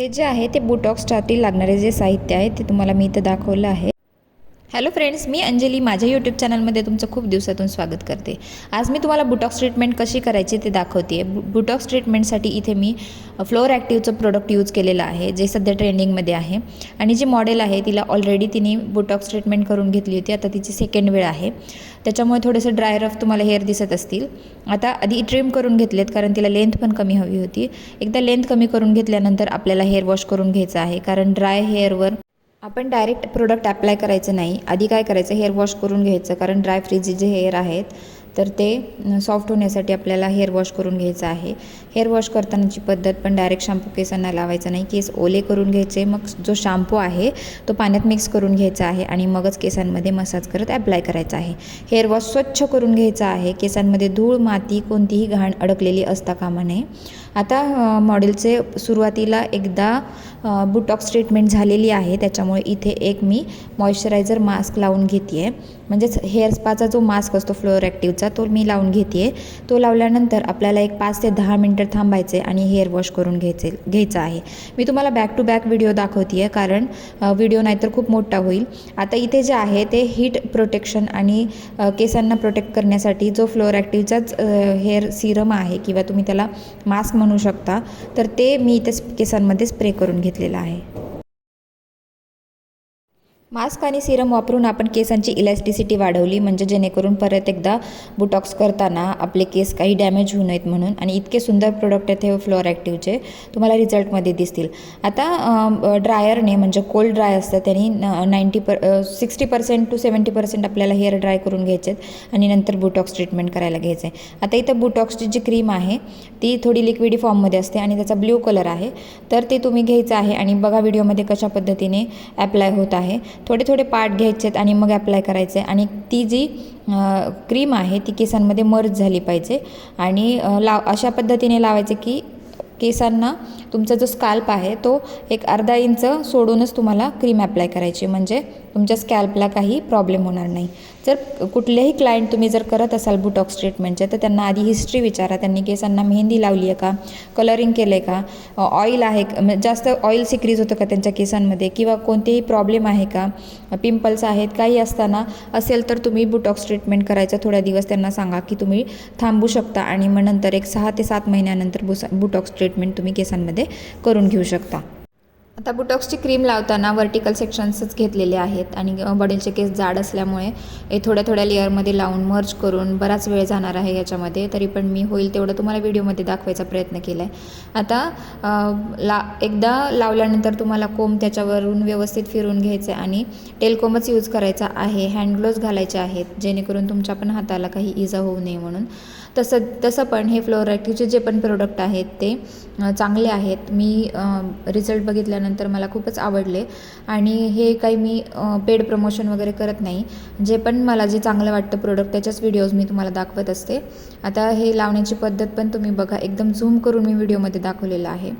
हे जे आहे ते बुटॉक्ससाठी लागणारे जे साहित्य आहे ते तुम्हाला मी इथं दाखवलं आहे. हॅलो फ्रेंड्स मी अंजली. माझ्या यूट्यूब चॅनलमध्ये तुमचं खूप दिवसातून स्वागत करते. आज मी तुम्हाला बुटॉक्स ट्रीटमेंट कशी करायची ते दाखवते बु बुटॉक्स ट्रीटमेंटसाठी इथे मी फ्लोअर ॲक्टिव्हचं प्रोडक्ट यूज केलेलं आहे जे सध्या ट्रेंडिंगमध्ये आहे. आणि जी मॉडेल आहे तिला ऑलरेडी तिने बुटॉक्स ट्रीटमेंट करून घेतली होती. आता तिची सेकंड वेळ आहे. त्याच्यामुळे थोडंसं ड्राय रफ तुम्हाला हेअर दिसत असतील. आता आधी ट्रिम करून घेतलेत कारण तिला लेंथ पण कमी हवी होती. एकदा लेंथ कमी करून घेतल्यानंतर आपल्याला हेअर वॉश करून घ्यायचं आहे कारण ड्राय हेअरवर आपण डायरेक्ट प्रोडक्ट अप्लाय करायचं नाही. आधी काय करायचं? हेअर वॉश करून घ्यायचं कारण ड्राय फ्रीजी जे हेअर आहेत तर ते सॉफ्ट होण्यासाठी आपल्याला हेअर वॉश करून घ्यायचं आहे. हेअर वॉश करतानाची पद्धत पण डायरेक्ट शॅम्पू केसांना लावायचा नाही. केस ओले करून घ्यायचे मग जो शॅम्पू आहे तो पाण्यात मिक्स करून घ्यायचा आहे आणि मगच केसांमध्ये मसाज करत ॲप्लाय करायचा आहे. हेअर वॉश स्वच्छ करून घ्यायचा आहे. केसांमध्ये धूळ माती कोणतीही घाण अडकलेली असता कामा नये. आता मॉडेलचे सुरुवातीला एकदा बुटॉक्स ट्रीटमेंट झालेली आहे. त्याच्यामुळे इथे एक मी मॉइश्चरायझर मास्क लावून घेते आहे म्हणजेच हेअर स्पाचा जो मास्क असतो फ्लोअर ॲक्टिव्हचा तो मी लावून घेते आहे तो लावल्यानंतर आपल्याला एक पाच ते दहा मिनटं थांबायचे आणि हेअर वॉश करून घ्यायचे घ्यायचं आहे. मी तुम्हाला बॅक टू बॅक व्हिडिओ दाखवते आहे कारण व्हिडिओ नाहीतर खूप मोठा होईल. आता इथे जे आहे ते हीट प्रोटेक्शन आणि केसांना प्रोटेक्ट करण्यासाठी जो फ्लोअर ॲक्टिव्हचाच हेअर सिरम आहे किंवा तुम्ही त्याला मास्क म्हणू शकता तर ते मी इथे केसांमध्ये स्प्रे करून घेतलेलं आहे. मास्क आणि सिरम वापरून आपण केसांची इलॅस्टिसिटी वाढवली म्हणजे जेणेकरून परत एकदा बुटॉक्स करताना आपले केस काही डॅमेज होऊ नयेत म्हणून आणि इतके सुंदर प्रोडक्ट आहेत हे फ्लोअर ॲक्टिव्हचे तुम्हाला रिझल्टमध्ये दिसतील. आता ड्रायरने म्हणजे कोल्ड ड्राय असतं त्यांनी ninety per sixty percent to seventy percent आपल्याला हेअर ड्राय करून घ्यायचे आहेत आणि नंतर बुटॉक्स ट्रीटमेंट करायला घ्यायचं. आहे आता इथं बुटॉक्सची जी क्रीम आहे ती थोडी लिक्विडी फॉर्ममध्ये असते आणि त्याचा ब्ल्यू कलर आहे. तर ते तुम्ही घ्यायचं आहे आणि बघा व्हिडिओमध्ये कशा पद्धतीने ॲप्लाय होत आहे. थोडे थोडे पार्ट घ्यायचे आहेत आणि मग ॲप्लाय करायचे आणि ती जी क्रीम आहे ती केसांमध्ये मर्ज झाली पाहिजे. आणि लाव अशा पद्धतीने लावायचे की केसांना तुमचा जो स्कॅल्प आहे तो एक अर्धा इंच सोडूनच तुम्हाला क्रीम अप्लाय करायची म्हणजे तुमच्या स्कॅल्पला काही प्रॉब्लेम होणार नाही. जर कुठलेही क्लायंट तुम्ही जर करत असाल बुटॉक्स ट्रीटमेंटचे तर त्यांना आधी हिस्ट्री विचारा. त्यांनी केसांना मेहंदी लावली आहे का? कलरिंग केलं आहे का? ऑइल आहे जास्त ऑइल सिक्रीज होतं का त्यांच्या केसांमध्ये? किंवा कोणतेही प्रॉब्लेम आहे का? पिंपल्स आहेत काही असताना असेल तर तुम्ही बुटॉक्स ट्रीटमेंट करायचं. थोड्या दिवस त्यांना सांगा की तुम्ही थांबू शकता आणि मग नंतर एक सहा ते सात महिन्यानंतर बुसा बुटॉक्स ट्रीटमेंट तुम्ही केसांमध्ये करून घेऊ शकता. आता बुटॉक्सची क्रीम लावताना वर्टिकल सेक्शन्सच घेतलेले आहेत आणि बॉडीचे केस जाड असल्यामुळे हे थोड्या थोड्या लेअरमध्ये लावून मर्ज करून बराच वेळ जाणार आहे याच्यामध्ये. तरी पण मी होईल तेवढं तुम्हाला व्हिडिओमध्ये दाखवायचा प्रयत्न केला आहे आता ला एकदा लावल्यानंतर तुम्हाला कोंब त्याच्यावरून व्यवस्थित फिरून घ्यायचं आणि टेलकोमच यूज करायचा आहे. हँडग्लोव्ज घालायचे आहेत जेणेकरून तुमच्या पण हाताला काही इजा होऊ नये म्हणून. तसं तसं पण हे फ्लोरॅक्टिव्हचे जे पण प्रोडक्ट आहेत ते चांगले आहेत. मी रिझल्ट बघितल्यानंतर मला खूपच आवडले. आणि हे काही मी पेड प्रमोशन वगैरे करत नाही. जे पण मला जे चांगलं वाटतं प्रोडक्ट त्याच्याच व्हिडिओज मी तुम्हाला दाखवत असते. आता हे लावण्याची पद्धत पण तुम्ही बघा. एकदम झूम करून मी व्हिडिओमध्ये दाखवलेलं आहे.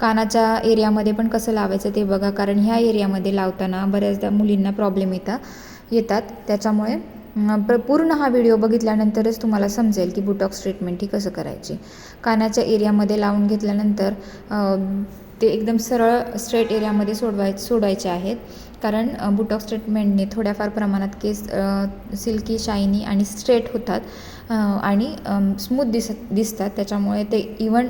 कानाच्या एरियामध्ये पण कसं लावायचं ते बघा. कारण ह्या एरियामध्ये लावताना बऱ्याचदा मुलींना प्रॉब्लेम येतात येतात. त्याच्यामुळे प्र पूर्ण हा व्हिडिओ बघितल्यानंतरच तुम्हाला समजेल की बुटॉक्स ट्रीटमेंट ही कसं करायची. कानाच्या एरियामध्ये लावून घेतल्यानंतर ते एकदम सरळ स्ट्रेट एरियामध्ये सोडवाय सोडायचे आहेत. कारण बुटॉक्स ट्रीटमेंटने थोड्याफार प्रमाणात केस सिल्की शायनी आणि स्ट्रेट होतात. आणि स्मूथ दिस दिसतात. त्याच्यामुळे ते इवन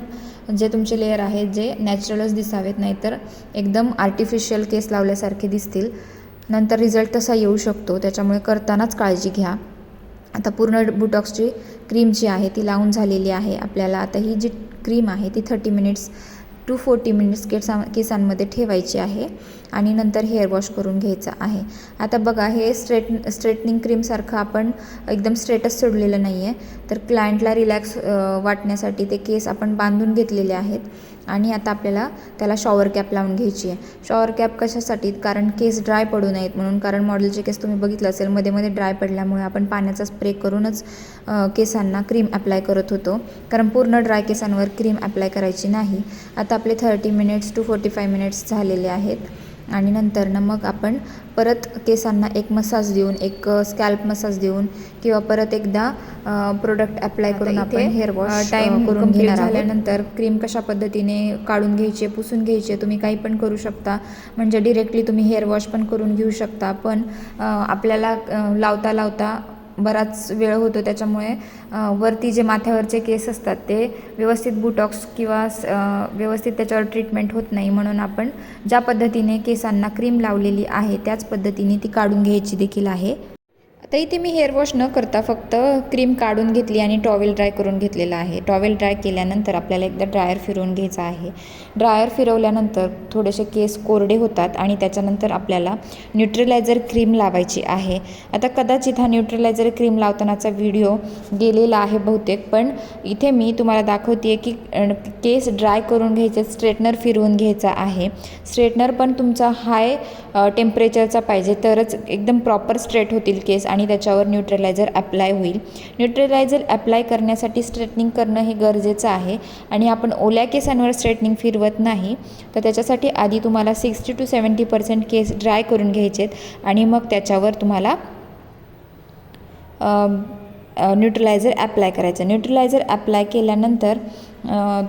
जे तुमचे लेअर आहेत जे नॅचरलच दिसावेत नाहीतर एकदम आर्टिफिशियल केस लावल्यासारखे दिसतील. नंतर रिझल्ट तसा येऊ शकतो त्याच्यामुळे करतानाच काळजी घ्या. आता पूर्ण बुटॉक्सची क्रीम जी आहे ती लावून झालेली आहे आपल्याला. आता ही जी क्रीम आहे ती thirty minutes to forty minutes केसा केसांमध्ये ठेवायची आहे आणि नंतर हेअर वॉश करून घ्यायचं आहे. आता बघा हे स्ट्रेट स्ट्रेटनिंग क्रीमसारखं आपण एकदम स्ट्रेटच सोडलेलं नाही आहे तर क्लायंटला रिलॅक्स वाटण्यासाठी ते केस आपण बांधून घेतलेले आहेत. आणि आता आपल्याला त्याला शॉवर कॅप लावून घ्यायची आहे. शॉवर कॅप कशासाठी? कारण केस ड्राय पडू नयेत म्हणून. कारण मॉडेलचे केस तुम्ही बघितलं असेल मध्ये मध्ये ड्राय पडल्यामुळे आपण पाण्याचा स्प्रे करूनच केसांना क्रीम अप्लाय करत होतो. कारण पूर्ण ड्राय केसांवर क्रीम अप्लाय करायची नाही. आता आपले thirty minutes to forty five minutes झालेले आहेत. आणि नंतर ना मग आपण परत केसांना एक मसाज देऊन एक स्कॅल्प मसाज देऊन किंवा परत एकदा प्रोडक्ट अप्लाय करून आपण हेअर वॉश टाईम करून घेणार झाल्यानंतर क्रीम कशा पद्धतीने काढून घ्यायची पुसून घ्यायची तुम्ही काही पण करू शकता. म्हणजे डिरेक्टली तुम्ही हेअर वॉश पण करून घेऊ शकता. पण आपल्याला लावता लावता बराच वेळ होतो त्याच्यामुळे वरती जे माथ्यावरचे केस असतात ते व्यवस्थित बुटॉक्स किंवा व्यवस्थित त्याच्यावर ट्रीटमेंट होत नाही म्हणून आपण ज्या पद्धतीने केसांना क्रीम लावलेली आहे त्याच पद्धतीने ती काढून घ्यायची देखील आहे. आता इथे मी हेअर वॉश न करता फक्त क्रीम काढून घेतली आणि टॉवेल ड्राय करून घेतलेला आहे. टॉवेल ड्राय केल्यानंतर आपल्याला एकदा ड्रायर फिरवून घ्यायचा आहे. ड्रायर फिरवल्यानंतर थोडेसे केस कोरडे होतात आणि त्याच्यानंतर आपल्याला न्यूट्रलायझर क्रीम लावायची आहे. आता कदाचित हा न्यूट्रलायझर क्रीम लावतानाचा व्हिडिओ गेलेला आहे बहुतेक पण इथे मी तुम्हाला दाखवते की केस ड्राय करून घ्यायचे स्ट्रेटनर फिरवून घ्यायचा आहे. स्ट्रेटनर पण तुमचा हाय टेम्परेचरचा पाहिजे तरच एकदम प्रॉपर स्ट्रेट होतील केस आणि त्याच्यावर न्यूट्रलायझर अप्लाय होईल. न्यूट्रलायझर ॲप्लाय करण्यासाठी स्ट्रेटनिंग करणं हे गरजेचं आहे. आणि आपण ओल्या केसांवर स्ट्रेटनिंग फिरवत नाही तर त्याच्यासाठी आधी तुम्हाला सिक्स्टी टू सेवन्टी पर्सेंट केस ड्राय करून घ्यायचेत आणि मग त्याच्यावर तुम्हाला न्यूट्रलायझर ॲप्लाय करायचं. न्यूट्रलायझर ॲप्लाय केल्यानंतर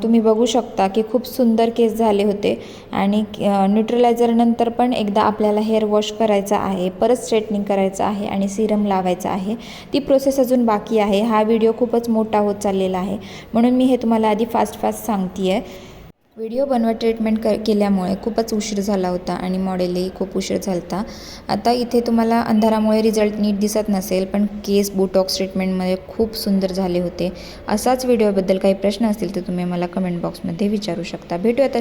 तुम्ही बघू शकता की खूप सुंदर केस झाले होते. आणि न्यूट्रलायझरनंतर पण एकदा आपल्याला हेअर वॉश करायचा आहे परत स्ट्रेटनिंग करायचं आहे आणि सिरम लावायचा आहे. ती प्रोसेस अजून बाकी आहे. हा व्हिडिओ खूपच मोठा होत चाललेला आहे. म्हणून मी हे तुम्हाला आधी फास्ट फास्ट सांगते आहे व्हिडिओ बनवत ट्रीटमेंट क केल्यामुळे खूपच उशीर झाला होता आणि मॉडेलही खूप उशीर झाला होता आता इथे तुम्हाला अंधारामुळे रिझल्ट नीट दिसत नसेल पण केस बोटॉक्स ट्रीटमेंटमध्ये खूप सुंदर झाले होते. असाच व्हिडिओबद्दल काही प्रश्न असतील तर तुम्ही मला कमेंट बॉक्समध्ये विचारू शकता. भेटूया आता